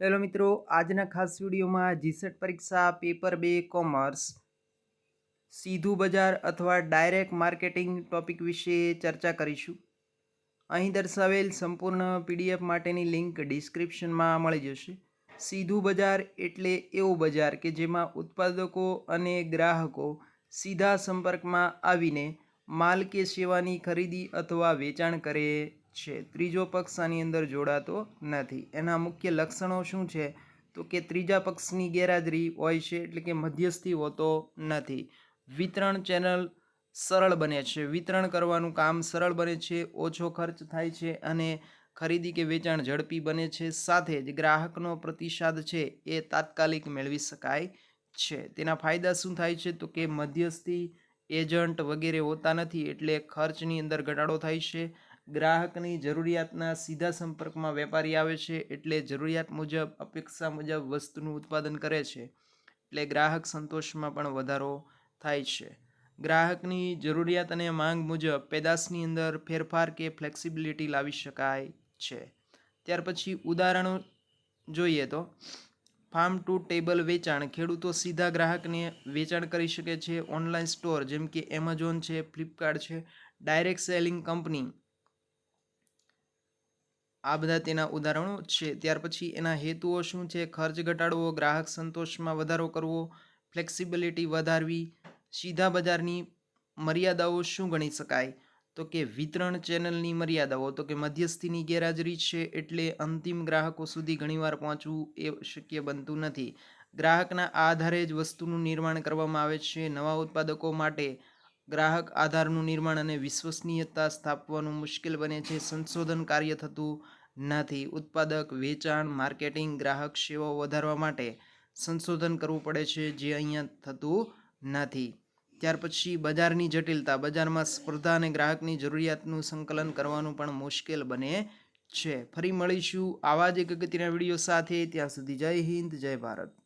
Hello મિત્રો, આજના ખાસ વિડીયોમાં જીસેટ પરીક્ષા, પેપર બે, કોમર્સ. સીધું બજાર અથવા ડાયરેક્ટ માર્કેટિંગ ટોપિક વિશે ચર્ચા કરીશું. અહીં દર્શાવેલ સંપૂર્ણ પીડીએફ માટેની લિંક ડિસ્ક્રિપ્શનમાં મળી જશે. સીધું બજાર એટલે એવું બજાર કે જેમાં ઉત્પાદકો અને ગ્રાહકો સીધા સંપર્કમાં આવીને માલ કે સેવાની ખરીદી અથવા વેચાણ કરે છે. ત્રીજો પક્ષ આની અંદર જોડાતો નથી. એના મુખ્ય લક્ષણો શું છે? તો કે ત્રીજા પક્ષની ગેરહાજરી હોય છે એટલે કે મધ્યસ્થી હોતો નથી. વિતરણ ચેનલ સરળ બને છે. વિતરણ કરવાનું કામ સરળ બને છે, ઓછો ખર્ચ થાય છે અને ખરીદી કે વેચાણ ઝડપી બને છે. સાથે જ ગ્રાહકનો પ્રતિસાદ છે એ તાત્કાલિક મેળવી શકાય છે. તેના ફાયદા શું થાય છે? તો કે મધ્યસ્થી એજન્ટ વગેરે હોતા નથી એટલે ખર્ચની અંદર ઘટાડો થાય છે ગ્રાહકની જરૂરિયાતના સીધા સંપર્કમાં વેપારી આવે છે એટલે જરૂરિયાત મુજબ, અપેક્ષા મુજબ વસ્તુનું ઉત્પાદન કરે છે. એટલે ગ્રાહક સંતોષમાં પણ વધારો થાય છે. ગ્રાહકની જરૂરિયાત અને માંગ મુજબ પેદાશની અંદર ફેરફાર કે ફ્લેક્સિબિલિટી લાવી શકાય છે. ત્યાર પછી ઉદાહરણો જોઈએ તો, ફાર્મ ટુ ટેબલ વેચાણ ખેડૂતો સીધા ગ્રાહકને વેચાણ કરી શકે છે ઓનલાઈન સ્ટોર જેમ કે એમેઝોન છે, ફ્લિપકાર્ટ છે, ડાયરેક્ટ સેલિંગ કંપની આ બધા તેના ઉદાહરણો છે. ત્યાર પછી એના હેતુઓ શું છે? ખર્ચ ઘટાડવો, ગ્રાહક સંતોષમાં વધારો કરવો, ફ્લેક્સિબિલિટી વધારવી, સીધા બજારની મર્યાદાઓ શું ગણી શકાય? તો કે વિતરણ ચેનલની મર્યાદાઓ. તો કે મધ્યસ્થીની ગેરહાજરી છે એટલે અંતિમ ગ્રાહકો સુધી ઘણીવાર પહોંચવું એ શક્ય બનતું નથી. ગ્રાહકના આધારે જ વસ્તુનું નિર્માણ કરવામાં આવે છે. નવા ઉત્પાદકો માટે ગ્રાહક આધારનું નિર્માણ અને વિશ્વસનીયતા સ્થાપવાનું મુશ્કેલ બને છે. સંશોધન કાર્ય થતું નથી. ઉત્પાદક, વેચાણ, માર્કેટિંગ, ગ્રાહક સેવાઓ વધારવા માટે સંશોધન કરવું પડે છે જે અહીંયા થતું નથી. ત્યાર પછી બજારની જટિલતા. બજારમાં સ્પર્ધા અને ગ્રાહકની જરૂરિયાતનું સંકલન કરવાનું પણ મુશ્કેલ બને છે. ફરી મળીશું આવા જ એક અગત્યના વીડિયો સાથે. ત્યાં સુધી જય હિન્દ, જય ભારત.